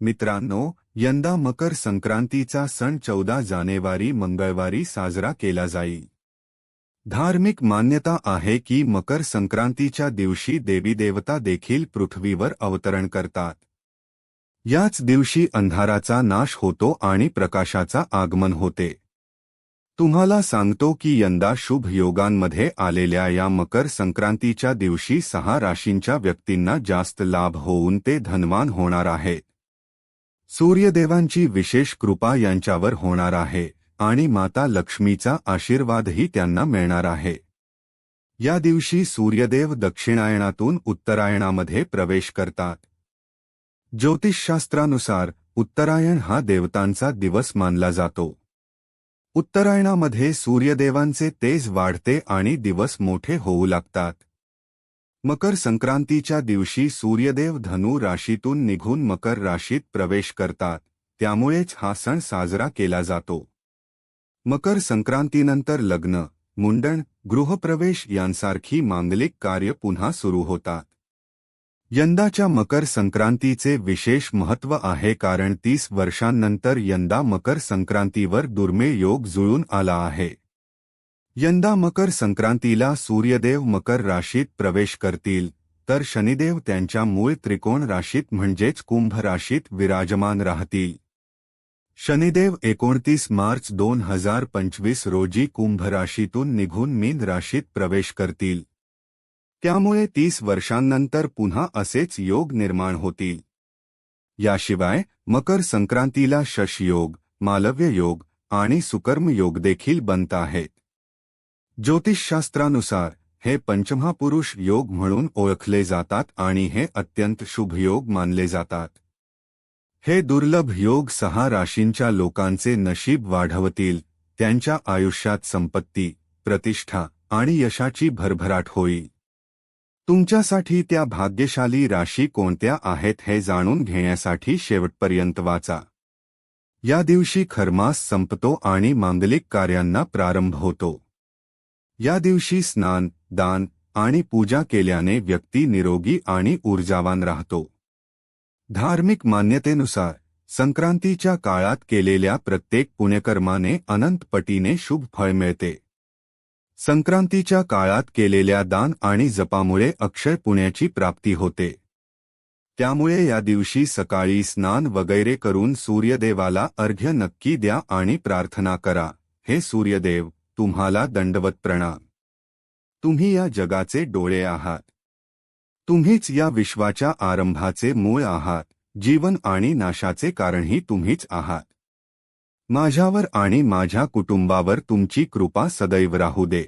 मित्रांनो यंदा मकर संक्रांतीचा सण चौदा जानेवारी मंगळवारी साजरा केला जाईल. धार्मिक मान्यता आहे की मकर संक्रांतीच्या दिवशी देवी देवता देखील पृथ्वीवर अवतरण करतात. याच दिवशी अंधाराचा नाश होतो आणि प्रकाशाचा आगमन होते. तुम्हाला सांगतो की यंदा शुभ योगांमध्ये आलेल्या या मकर संक्रांतीच्या दिवशी सहा राशींच्या व्यक्तींना जास्त लाभ होऊन ते धनवान होणार आहेत. सूर्यदेवांची विशेष कृपा यांच्यावर होणार आहे आणि माता लक्ष्मीचा आशीर्वादही त्यांना मिळणार आहे. या दिवशी सूर्यदेव दक्षिणायणातून उत्तरायणामध्ये प्रवेश करतात. ज्योतिषशास्त्रानुसार उत्तरायण हा देवतांचा दिवस मानला जातो. उत्तरायणामध्ये सूर्यदेवांचे तेज वाढते आणि दिवस मोठे होऊ लागतात. मकर संक्रांतीच्या दिवशी सूर्यदेव धनु राशीतून निघून मकर राशीत प्रवेश करतात. त्यामुळेच हा सण साजरा केला जातो. मकर संक्रांतीनंतर लग्न मुंडण गृहप्रवेश यांसारखी मांगलिक कार्य पुन्हा सुरू होतात. यंदाच्या मकर संक्रांतीचे विशेष महत्त्व आहे कारण तीस वर्षांनंतर यंदा मकर संक्रांतीवर दुर्मिळ योग जुळून आला आहे. यंदा मकर संक्रांतीला सूर्यदेव मकर राशीत प्रवेश करतील तर शनिदेव त्यांच्या मूळ त्रिकोण राशीत म्हणजेच कुंभ राशीत विराजमान राहतील. शनिदेव एकोणतीस मार्च दोन हजार पंचवीस रोजी कुंभ राशीतून निघून मीन राशीत प्रवेश करतील. त्यामुळे तीस वर्षांनंतर पुन्हा असेच योग निर्माण होतील. याशिवाय मकर संक्रांतीला शशयोग मालव्य योग आणि सुकर्म योग देखील बनत आहेत. ज्योतिषशास्त्रानुसार हे पंचमहापुरुष योग म्हणून ओळखले जातात आणि हे अत्यंत शुभ योग मानले जातात. हे दुर्लभ योग सहा राशींच्या लोकांचे नशीब वाढवतील त्यांच्या आयुष्यात संपत्ती प्रतिष्ठा आणि यशाची भरभराट होईल. तुमच्यासाठी त्या भाग्यशाली राशी कोणत्या आहेत हे जाणून घेण्यासाठी शेवटपर्यंत वाचा. या दिवशी खरमास संपतो आणि मांगलिक कार्यांना प्रारंभ होतो. या दिवशी स्नान दान आणि पूजा केल्याने व्यक्ती निरोगी आणि ऊर्जावान राहतो. धार्मिक मान्यतेनुसार संक्रांतीच्या काळात केलेल्या प्रत्येक पुण्यकर्माने अनंतपटीने शुभ फळ मिळते. संक्रांतीच्या काळात केलेल्या दान आणि जपामुळे अक्षय पुण्याची प्राप्ती होते. त्यामुळे या दिवशी सकाळी स्नान वगैरे करून सूर्यदेवाला अर्घ्य नक्की द्या आणि प्रार्थना करा हे सूर्यदेव तुम्हाला दंडवत प्रणाम. तुम्ही या जगाचे डोळे आहात. तुम्हीच या विश्वाच्या आरंभाचे मूळ आहात. जीवन आणि नाशाचे कारणही तुम्हीच आहात. माझ्यावर आणि माझ्या कुटुंबावर तुमची कृपा सदैव राहू दे.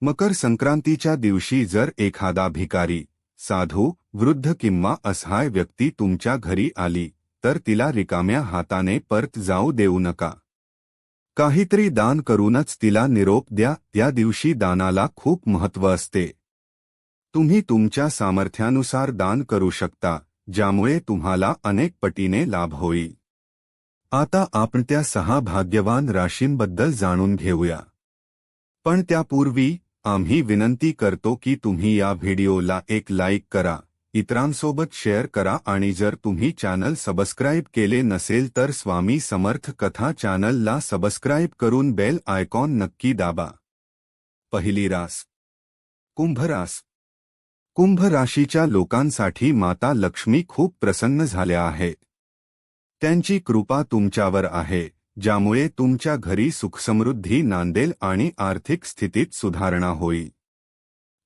मकर संक्रांतीच्या दिवशी जर एखादा भिकारी साधू वृद्ध किंवा असहाय व्यक्ती तुमच्या घरी आली तर तिला रिकाम्या हाताने परत जाऊ देऊ नका. काहीतरी दान करूनच तिला निरोप द्या त्या दिवशी दानाला खूप महत्त्व असते. तुम्ही तुमच्या सामर्थ्यानुसार दान करू शकता ज्यामुळे तुम्हाला अनेक पटीने लाभ होईल. आता आपण त्या सहा भाग्यवान राशींबद्दल जाणून घेऊया. पण त्यापूर्वी आम्ही विनंती करतो की तुम्ही या व्हिडिओला एक लाईक करा. इतरांसोबत शेअर करा आणि जर तुम्ही चॅनल सबस्क्राईब केले नसेल तर स्वामी समर्थ कथा चॅनलला सबस्क्राईब करून बेल आयकॉन नक्की दाबा. पहिली रास. कुंभ रास. कुंभ राशीच्या लोकांसाठी माता लक्ष्मी खूप प्रसन्न झाल्या आहेत त्यांची कृपा तुमच्यावर आहे ज्यामुळे तुमच्या घरी सुखसमृद्धी नांदेल आणि आर्थिक स्थितीत सुधारणा होईल.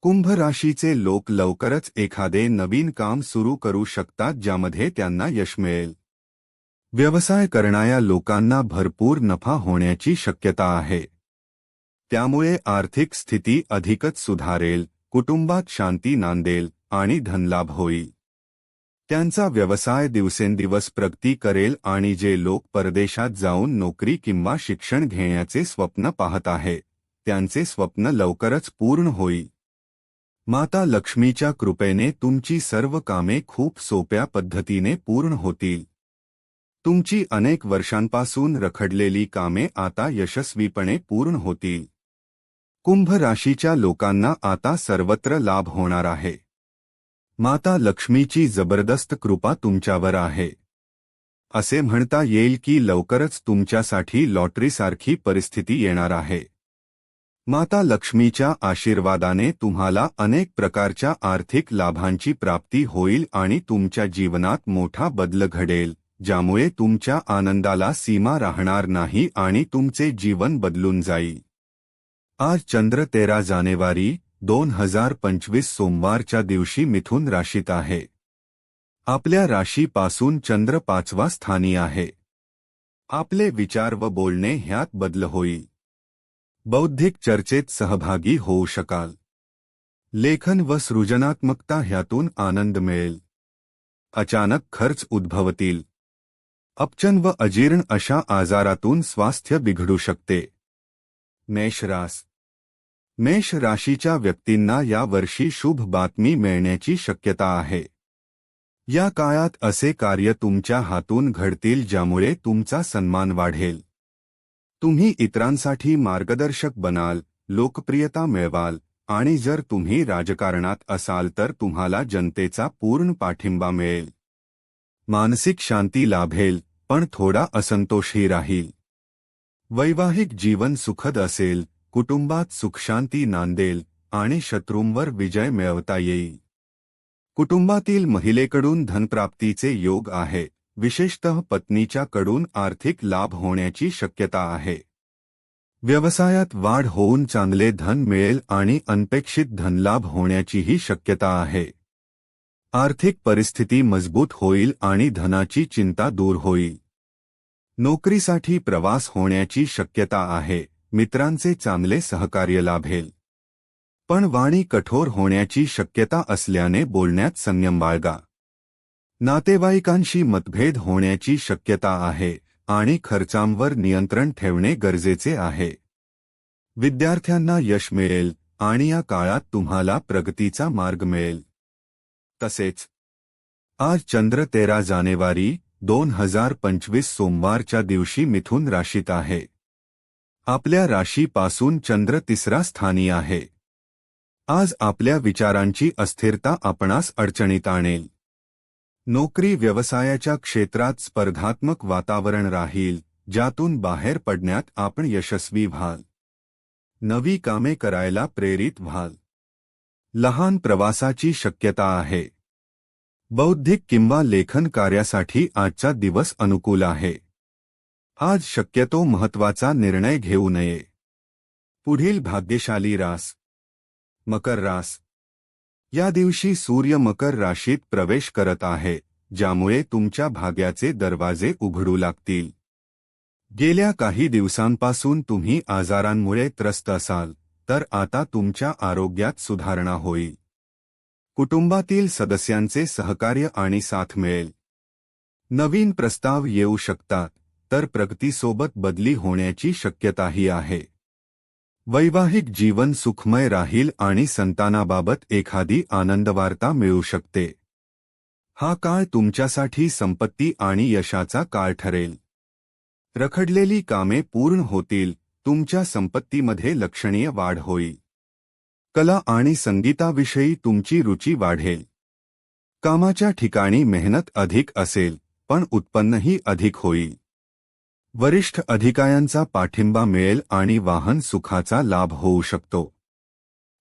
कुंभ राशीचे लोक लवकरच एखादे नवीन काम सुरू करू शकतात ज्यामध्ये त्यांना यश मिळेल. व्यवसाय करणाऱ्या लोकांना भरपूर नफा होण्याची शक्यता आहे. त्यामुळे आर्थिक स्थिती अधिकच सुधारेल कुटुंबात शांती नांदेल आणि धनलाभ होईल. त्यांचा व्यवसाय दिवसेंदिवस प्रगती करेल आणि जे लोक परदेशात जाऊन नोकरी किंवा शिक्षण घेण्याचे स्वप्न पाहत आहे त्यांचे स्वप्न लवकरच पूर्ण होईल. माता लक्ष्मीच्या कृपेने तुमची सर्व कामे खूप सोप्या पद्धतीने पूर्ण होतील. तुमची अनेक वर्षांपासून रखडलेली कामे आता यशस्वीपणे पूर्ण होतील. कुंभ राशीच्या लोकांना आता सर्वत्र लाभ होणार आहे. माता लक्ष्मीची जबरदस्त कृपा तुमच्यावर आहे. असे म्हणता येईल की लवकरच तुमच्यासाठी लॉटरीसारखी परिस्थिती येणार आहे. माता लक्ष्मीच्या आशीर्वादाने तुम्हाला अनेक प्रकारच्या आर्थिक लाभांची प्राप्ती होईल आणि तुमच्या जीवनात मोठा बदल घडेल ज्यामुळे तुमच्या आनंदाला सीमा राहणार नाही आणि तुमचे जीवन बदलून जाईल. आज चंद्र तेरा जानेवारी दोन हजार पंचवीस सोमवारच्या दिवशी मिथुन राशीत आहे. आपल्या राशीपासून चंद्र पाचवा स्थानी आहे. आपले विचार व बोलणे ह्यात बदल होईल. बौद्धिक चर्चेत सहभागी होऊ शकाल. लेखन व सृजनात्मकता ह्यातून आनंद मिळेल. अचानक खर्च उद्भवतील. अपचन व अजीर्ण अशा आजारातून स्वास्थ्य बिघडू शकते. मेषरास मेष राशीच्या व्यक्तींना या वर्षी शुभ बातमी मिळण्याची शक्यता आहे. या काळात असे कार्य तुमच्या हातून घडतील ज्यामुळे तुमचा सन्मान वाढेल. तुम्ही इतरांसाठी मार्गदर्शक बनाल लोकप्रियता मिळवाल आणि जर तुम्ही राजकारणात असाल तर तुम्हाला जनतेचा पूर्ण पाठिंबा मिळेल. मानसिक शांती लाभेल पण थोडा असंतोषही राहील. वैवाहिक जीवन सुखद असेल कुटुंबात सुखशांती नांदेल आणि शत्रूंवर विजय मिळवता येईल. कुटुंबातील महिलेकडून धनप्राप्तीचे योग आहे. विशेषतः पत्नीच्या कडून आर्थिक लाभ होण्याची शक्यता आहे. व्यवसायात वाढ होऊन चांगले धन मिळेल आणि अनपेक्षित धनलाभ होण्याचीही शक्यता आहे. आर्थिक परिस्थिती मजबूत होईल आणि धनाची चिंता दूर होईल. नोकरीसाठी प्रवास होण्याची शक्यता आहे. मित्रांचे चांगले सहकार्य लाभेल. पण वाणी कठोर होण्याची शक्यता असल्याने बोलण्यात संयम बाळगा. नातेवाईकांशी मतभेद होण्याची शक्यता आहे आणि खर्चांवर नियंत्रण ठेवणे गरजेचे आहे. विद्यार्थ्यांना यश मिळेल आणि या काळात तुम्हाला प्रगतीचा मार्ग मिळेल. तसेच आज चंद्र तेरा जानेवारी दोन हजार पंचवीस सोमवारच्या दिवशी मिथुन राशीत आहे. आपल्या राशीपासून चंद्र तिसरा स्थानी आहे. आज आपल्या विचारांची अस्थिरता आपणास अडचणीत आणेल. नोकरी व्यवसायाच्या क्षेत्रात स्पर्धात्मक वातावरण राहील ज्यातून बाहेर पडण्यात आपण यशस्वी व्हाल. नवी कामे करायला प्रेरित व्हाल. लहान प्रवासाची शक्यता आहे. बौद्धिक किंवा लेखन कार्यासाठी आजचा दिवस अनुकूल आहे. आज शक्यतो महत्त्वाचा निर्णय घेऊ नये. पुढील भाग्यशाली रास. मकर रास. या दिवशी सूर्य मकर राशीत प्रवेश करत आहे ज्यामुळे तुमच्या भाग्याचे दरवाजे उघडू लागतील. गेल्या काही दिवसांपासून तुम्ही आजारांमुळे त्रस्त असाल तर आता तुमच्या आरोग्यात सुधारणा होईल. कुटुंबातील सदस्यांचे सहकार्य आणि साथ मिळेल. नवीन प्रस्ताव येऊ शकतात तर प्रगतीसोबत बदली होण्याची शक्यताही आहे. वैवाहिक जीवन सुखमय राहील आणि संतानाबाबत एखादी आनंदवार्ता मिळू शकते. हा काळ तुमच्यासाठी संपत्ती आणि यशाचा काळ ठरेल. रखडलेली कामे पूर्ण होतील तुमच्या संपत्तीमध्ये लक्षणीय वाढ होईल. कला आणि संगीताविषयी तुमची रुची वाढेल. कामाच्या ठिकाणी मेहनत अधिक असेल पण उत्पन्नही अधिक होईल. वरिष्ठ अधिकाऱ्यांचा पाठिंबा मिळेल आणि वाहन सुखाचा लाभ होऊ शकतो.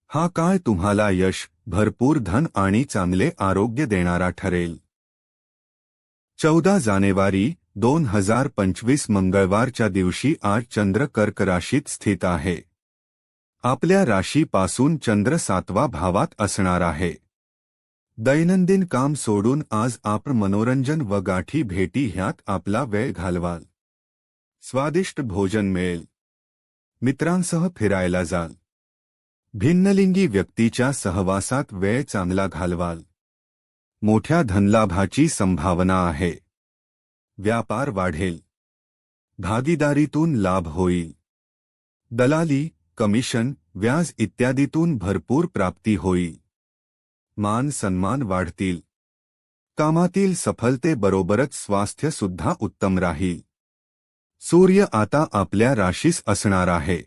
हा काळ तुम्हाला यश भरपूर धन आणि चांगले आरोग्य देणारा ठरेल. चौदा जानेवारी दोन हजार पंचवीस मंगळवारच्या दिवशी आज चंद्र कर्क राशीत स्थित आहे. आपल्या राशीपासून चंद्र सातवा भावात असणार आहे. दैनंदिन काम सोडून आज आपण मनोरंजन व गाठी भेटी ह्यात आपला वेळ घालवाल. स्वादिष्ट भोजन मिळेल मित्रांसह फिरायला जाल। भिन्नलिंगी व्यक्तीच्या सहवासात वेळ चांगला घालवाल। मोठ्या धनलाभाची संभावना आहे। व्यापार वाढेल। भागीदारीतून लाभ होईल। दलाली, कमिशन, व्याज इत्यादीतून भरपूर प्राप्ती होईल। मान सन्मान वाढतील। कामातील स्वास्थ्य सुद्धा उत्तम राहील। सूर्य आता आपल्या राशीस असणार आहे.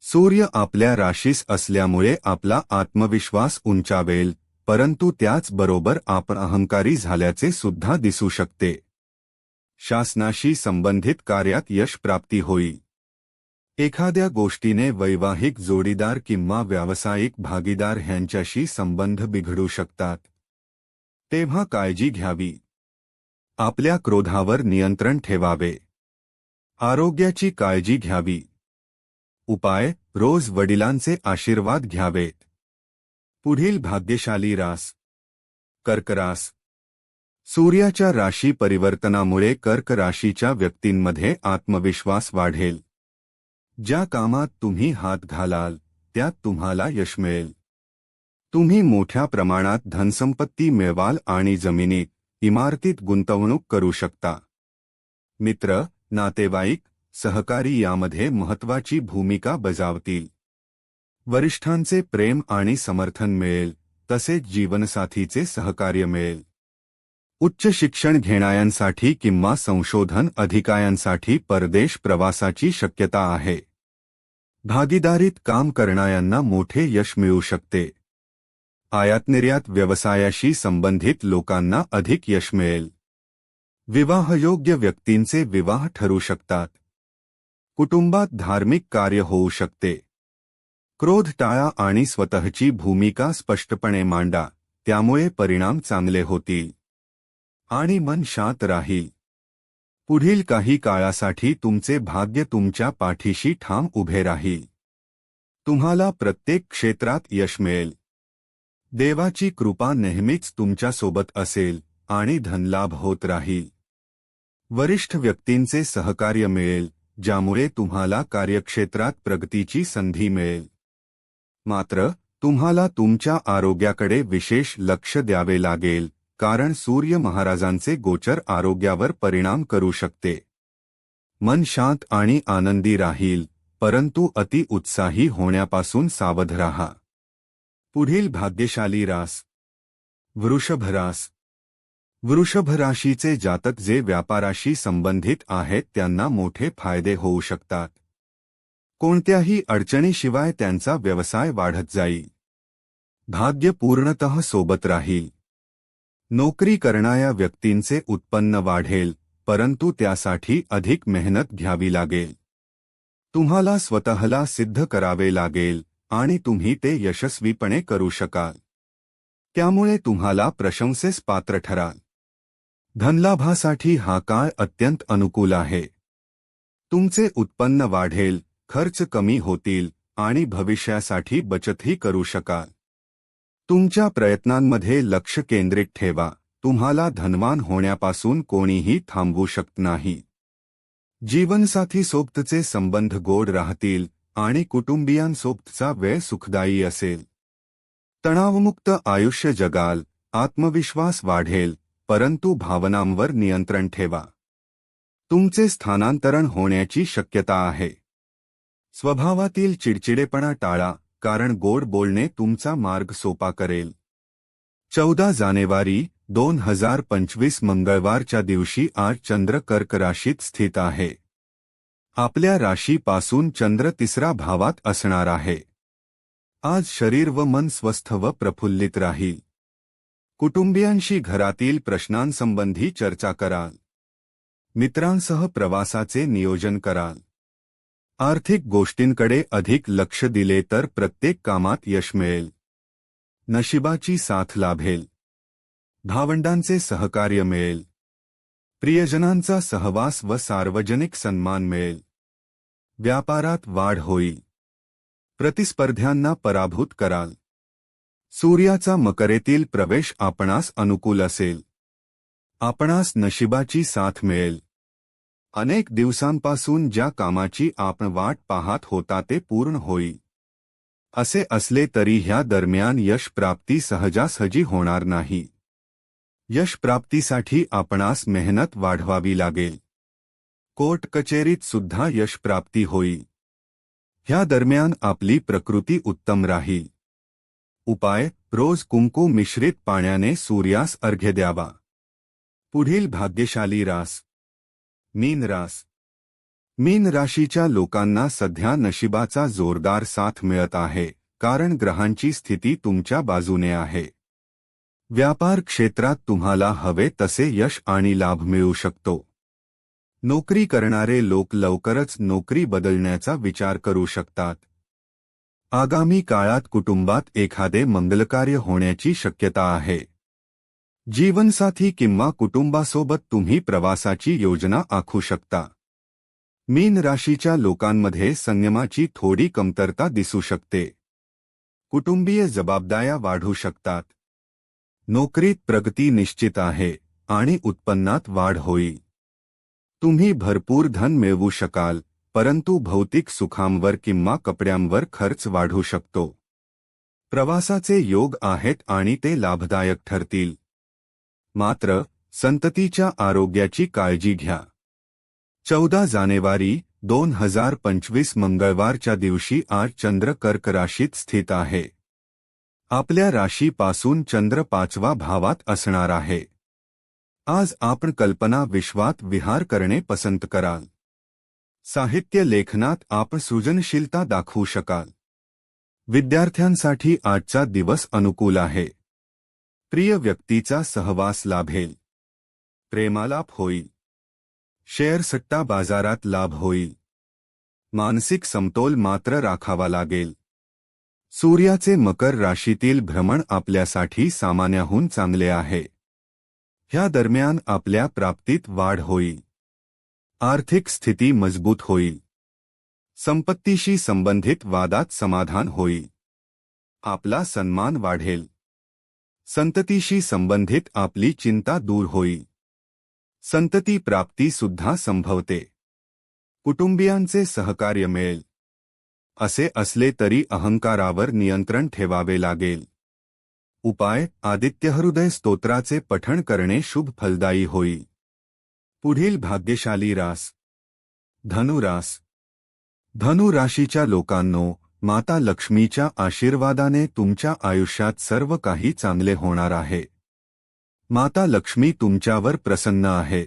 सूर्य आपल्या राशीस असल्यामुळे आपला आत्मविश्वास उंचावेल परंतु त्याचबरोबर आपण अहंकारी झाल्याचे सुद्धा दिसू शकते. शासनाशी संबंधित कार्यात यश प्राप्ती होईल एखाद्या गोष्टीने वैवाहिक जोडीदार किंवा व्यावसायिक भागीदार ह्यांच्याशी संबंध बिघडू शकतात. तेव्हा काळजी घ्यावी. आपल्या क्रोधावर नियंत्रण ठेवावे. आरोग्याची काळजी घ्यावी. उपाय रोज वडिलांचे आशीर्वाद घ्यावेत पुढील भाग्यशाली रास. कर्करास. सूर्याच्या राशी परिवर्तनामुळे कर्क राशीच्या व्यक्तींमध्ये आत्मविश्वास वाढेल. ज्या कामात तुम्ही हात घालाल त्यात तुम्हाला यश मिळेल. तुम्ही मोठ्या प्रमाणात धनसंपत्ती मिळवाल आणि जमिनीत इमारतीत गुंतवणूक करू शकता. मित्र नातेवाईक सहकारी यामध्ये महत्वाची भूमिका बजावतील. वरिष्ठांचे प्रेम आणि समर्थन मिळेल तसेच जीवनसाथीचे सहकार्य मिळेल. उच्च शिक्षण घेणाऱ्यांसाठी किंवा संशोधन अधिकाऱ्यांसाठी परदेश प्रवासाची शक्यता आहे. भागीदारीत काम करणाऱ्यांना मोठे यश मिळू शकते. आयात निर्यात व्यवसायाशी संबंधित लोकांना अधिक यश मिळेल. विवाहयोग्य व्यक्तींचे विवाह ठरू शकतात. कुटुंबात धार्मिक कार्य होऊ शकते. क्रोध टाळा आणि स्वतःची भूमिका स्पष्टपणे मांडा त्यामुळे परिणाम चांगले होतील. आणि मन शांत राहील. पुढील काही काळासाठी तुमचे भाग्य तुमच्या पाठीशी ठाम उभे राहील. तुम्हाला प्रत्येक क्षेत्रात यश मिळेल. देवाची कृपा नेहमीच तुमच्यासोबत असेल आणि धनलाभ होत राहील. वरिष्ठ व्यक्तींचे सहकार्य मिळेल ज्यामुळे तुम्हाला कार्यक्षेत्रात प्रगतीची संधी मिळेल. मात्र तुम्हाला तुमच्या आरोग्याकडे विशेष लक्ष द्यावे लागेल कारण सूर्य महाराजांचे गोचर आरोग्यावर परिणाम करू शकते. मन शांत आणि आनंदी राहील परंतु अति उत्साही होण्यापासून सावध राहा. पुढील भाग्यशाली रास. वृषभ रास. वृषभ राशीचे जातक जे व्यापाराशी संबंधित आहेत त्यांना मोठे फायदे होऊ शकतात. कोणत्याही अडचणीशिवाय त्यांचा व्यवसाय वाढत जाईल. भाग्य पूर्णतः सोबत राहील. नोकरी करणाऱ्या व्यक्तींचे उत्पन्न वाढेल परंतु त्यासाठी अधिक मेहनत घ्यावी लागेल. तुम्हाला स्वतःला सिद्ध करावे लागेल आणि तुम्ही ते यशस्वीपणे करू शकाल. त्यामुळे तुम्हाला प्रशंसेस पात्र ठराल. धनलाभासाठी हा काळ अत्यंत अनुकूल आहे. तुमचे उत्पन्न वाढेल खर्च कमी होतील आणि भविष्यासाठी बचतही करू शकाल. तुमच्या प्रयत्नांमध्ये लक्ष केंद्रित ठेवा तुम्हाला धनवान होण्यापासून कोणीही थांबवू शकत नाही. जीवनसाथी सोबतचे संबंध गोड राहतील आणि कुटुंबियांसोबतचा वेळ सुखदायी असेल. तणावमुक्त आयुष्य जगाल आत्मविश्वास वाढेल परंतु भावनांवर नियंत्रण ठेवा. तुमचे स्थानांतरण होण्याची शक्यता आहे. स्वभावातील चिडचिडेपणा टाळा कारण गोड बोलणे तुमचा मार्ग सोपा करेल. चौदा जानेवारी दोन हजार पंचवीस मंगळवारच्या दिवशी आज चंद्र कर्क राशीत स्थित आहे. आपल्या राशीपासून चंद्र तिसरा भावात असणार आहे. आज शरीर व मन स्वस्थ व प्रफुल्लित राहील. कुटुंबियांशी घरातील प्रश्नांसंबंधी चर्चा कराल. मित्रांसह प्रवासाचे नियोजन कराल. आर्थिक गोष्टींकडे अधिक लक्ष दिले तर प्रत्येक कामात यश मिळेल. नशिबाची साथ लाभेल. भावंडांचे सहकार्य मिळेल. प्रियजनांचा सहवास व सार्वजनिक सन्मान मिळेल. व्यापारात वाढ होईल. प्रतिस्पर्ध्यांना पराभूत कराल. सूर्याचा मकरेतील प्रवेश आपणास अनुकूल असेल. आपणास नशिबाची साथ मिळेल. अनेक दिवसांपासून ज्या कामाची आपण वाट पाहत होता ते पूर्ण होईल. असे असले तरी ह्या दरम्यान यश प्राप्ती सहजासहजी होणार नाही. यश प्राप्तीसाठी आपणास मेहनत वाढवावी लागेल. कोर्ट कचेरीत सुद्धा यश प्राप्ती होईल. ह्या दरम्यान आपली प्रकृती उत्तम राहील. उपाय रोज कुंकू मिश्रित पाण्याने सूर्यास अर्घ्य द्यावा. पुढील भाग्यशाली रास. मीन रास. मीन राशीच्या लोकांना सध्या नशिबाचा जोरदार साथ मिळत आहे कारण ग्रहांची स्थिती तुमच्या बाजूने आहे. व्यापार क्षेत्रात तुम्हाला हवे तसे यश आणि लाभ मिळू शकतो. नोकरी करणारे लोक लवकरच नोकरी बदलण्याचा विचार करू शकतात. आगामी काळात कुटुंबात एखादे मंगलकार्य होण्याची शक्यता आहे. जीवनसाथी किंवा कुटुंबासोबत तुम्ही प्रवासाची योजना आखू शकता. मीन राशीच्या लोकांमध्ये संयमाची थोडी कमतरता दिसू शकते. कुटुंबीय जबाबदाऱ्या वाढू शकतात. नोकरीत प्रगती निश्चित आहे आणि उत्पन्नात वाढ होईल. तुम्ही भरपूर धन मिळवू शकाल परंतु भौतिक सुखांवर किंवा कपड्यांवर खर्च वाढू शकतो. प्रवासाचे योग आहेत आणि ते लाभदायक ठरतील. मात्र संततीच्या आरोग्याची काळजी घ्या. चौदा जानेवारी दोन हजार पंचवीस मंगळवारच्या दिवशी आज चंद्र कर्क राशीत स्थित आहे. आपल्या राशीपासून चंद्र पाचवा भावात असणार आहे. आज आपण कल्पना विश्वात विहार करणे पसंत कराल. साहित्य लेखनात आपण सृजनशीलता दाखवू शकाल. विद्यार्थ्यांसाठी आजचा दिवस अनुकूल आहे. प्रिय व्यक्तीचा सहवास लाभेल. प्रेमालाप होईल. शेअर सट्टा बाजारात लाभ होईल. मानसिक समतोल मात्र राखावा लागेल. सूर्याचे मकर राशीतील भ्रमण आपल्यासाठी सामान्याहून चांगले आहे. ह्या दरम्यान आपल्या प्राप्तीत वाढ होईल. आर्थिक स्थिती मज़बूत होईल संपत्तीशी संबंधित वादात समाधान होईल आपला सन्मान वाढेल। संततीशी संबंधित आपली चिंता दूर होईल संतती प्राप्ती सुद्धा संभवते। कुटुंबियांचे सहकार्य मिळेल। असे असले तरी अहंकारावर नियंत्रण ठेवावे लागेल। उपाय, आदित्यहृदय स्तोत्राचे पठण करणे शुभ फलदायी होईल पुढील भाग्यशाली रास. धनुरास. धनु राशीच्या लोकांनो माता लक्ष्मीच्या आशीर्वादाने तुमच्या आयुष्यात सर्व काही चांगले होणार आहे. माता लक्ष्मी तुमच्यावर प्रसन्न आहेत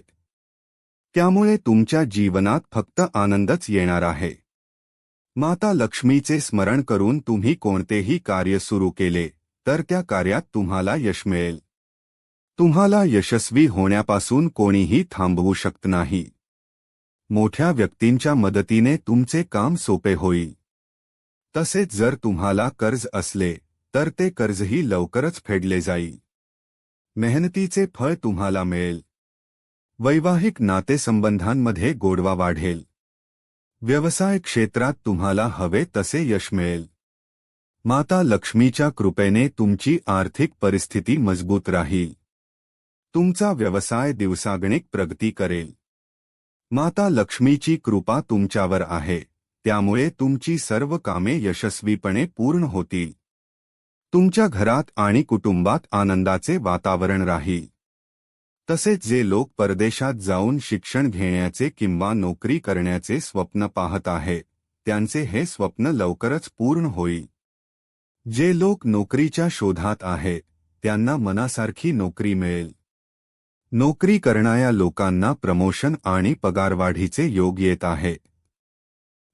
त्यामुळे तुमच्या जीवनात फक्त आनंदच येणार आहे. माता लक्ष्मीचे स्मरण करून तुम्ही कोणतेही कार्य सुरू केले तर त्या कार्यात तुम्हाला यश मिळेल. तुम्हाला यशस्वी होण्यापासून कोणीही थांबवू शकत नाही. मोठ्या व्यक्तींच्या मदतीने तुमचे काम सोपे होईल. तसेच जर तुम्हाला कर्ज असले तर ते कर्जही लवकरच फेडले जाईल. मेहनतीचे फळ तुम्हाला मिळेल. वैवाहिक नातेसंबंधांमध्ये गोडवा वाढेल. व्यवसाय क्षेत्रात तुम्हाला हवे तसे यश मिळेल. माता लक्ष्मीच्या कृपेने तुमची आर्थिक परिस्थिती मजबूत राहील. तुमचा व्यवसाय दिवसागणिक प्रगती करेल. माता लक्ष्मीची कृपा तुमच्यावर आहे. त्यामुळे तुमची सर्व कामे यशस्वीपणे पूर्ण होतील. तुमच्या घरात आणि कुटुंबात आनंदाचे वातावरण राहील. तसेच जे लोक परदेशात जाऊन शिक्षण घेण्याचे किंवा नोकरी करण्याचे स्वप्न पाहत आहेत त्यांचे हे स्वप्न लवकरच पूर्ण होईल. जे लोक नोकरीच्या शोधात आहेत त्यांना मनासारखी नोकरी मिळेल. नोकरी करणाऱ्या लोकांना प्रमोशन आणि पगारवाढीचे योग येत आहे.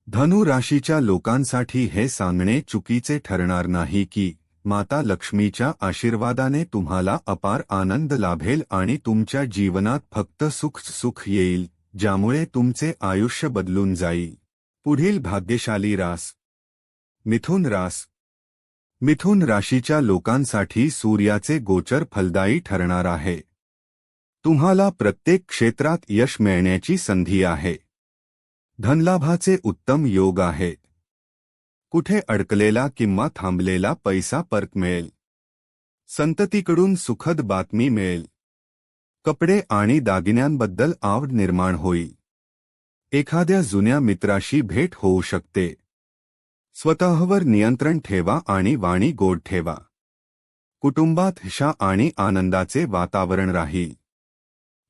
धनु राशीच्या लोकांसाठी हे सांगणे चुकीचे ठरणार नाही की, माता लक्ष्मीच्या आशीर्वादाने तुम्हाला अपार आनंद लाभेल आणि तुमच्या जीवनात फक्त सुख सुख येईल, ज्यामुळे तुमचे आयुष्य बदलून जाईल. पुढील भाग्यशाली रास. मिथुन रास. मिथुन राशीच्या लोकांसाठी सूर्याचे गोचर फलदायी ठरणार आहे. तुम्हाला प्रत्येक क्षेत्रात यश मिळण्याची संधी आहे. धनलाभाचे उत्तम योग आहे. कुठे अडकलेला किंवा थांबलेला पैसा परत मिळेल. संततीकडून सुखद बातमी मिळेल. कपडे आणि दागिन्यांबद्दल आवड निर्माण होईल. एखाद्या जुन्या मित्राशी भेट होऊ शकते. स्वतःवर नियंत्रण ठेवा आणि वाणी गोड ठेवा. कुटुंबात हिशा आणि आनंदाचे वातावरण राहील.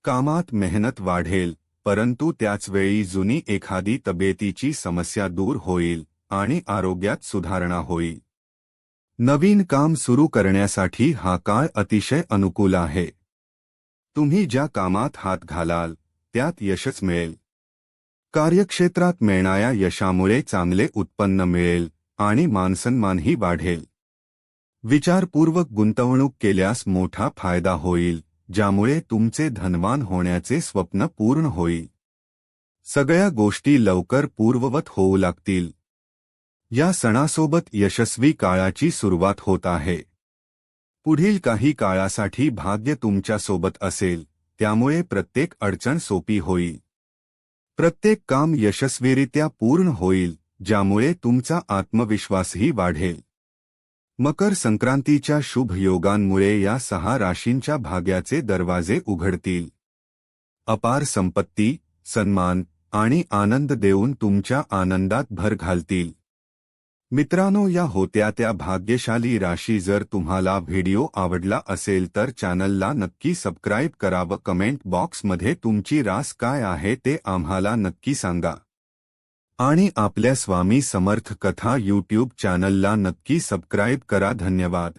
कामात मेहनत वाढेल परंतु त्याचवेळी जुनी एखादी तब्येतीची समस्या दूर होईल आणि आरोग्यात सुधारणा होईल. नवीन काम सुरू करण्यासाठी हा काळ अतिशय अनुकूल आहे. तुम्ही ज्या कामात हात घालाल त्यात यशच मिळेल. कार्यक्षेत्रात मिळणाऱ्या यशामुळे चांगले उत्पन्न मिळेल आणि मानसन्मानही वाढेल. विचारपूर्वक गुंतवणूक केल्यास मोठा फायदा होईल ज्यामुळे तुमचे धनवान होण्याचे स्वप्न पूर्ण होईल. सगळ्या गोष्टी लवकर पूर्ववत होऊ लागतील. या सणासोबत यशस्वी काळाची सुरुवात होत आहे. पुढील काही काळासाठी भाग्य तुमच्यासोबत असेल त्यामुळे प्रत्येक अडचण सोपी होईल. प्रत्येक काम यशस्वीरित्या पूर्ण होईल ज्यामुळे तुमचा आत्मविश्वासही वाढेल. मकर संक्रांतीच्या शुभ योगांमुळे या सहा राशींच्या भाग्याचे दरवाजे उघडतील. अपार संपत्ती सन्मान आणि आनंद देऊन तुमच्या आनंदात भर घालतील. मित्रांनो या होत्या त्या भाग्यशाली राशी जर तुम्हाला व्हिडिओ आवडला असेल तर चॅनलला नक्की सबस्क्राईब करा व कमेंट बॉक्समध्ये तुमची रास काय आहे ते आम्हाला नक्की सांगा. आणि आपल्या स्वामी समर्थ कथा यूट्यूब चॅनलला नक्की सबस्क्राईब करा. धन्यवाद.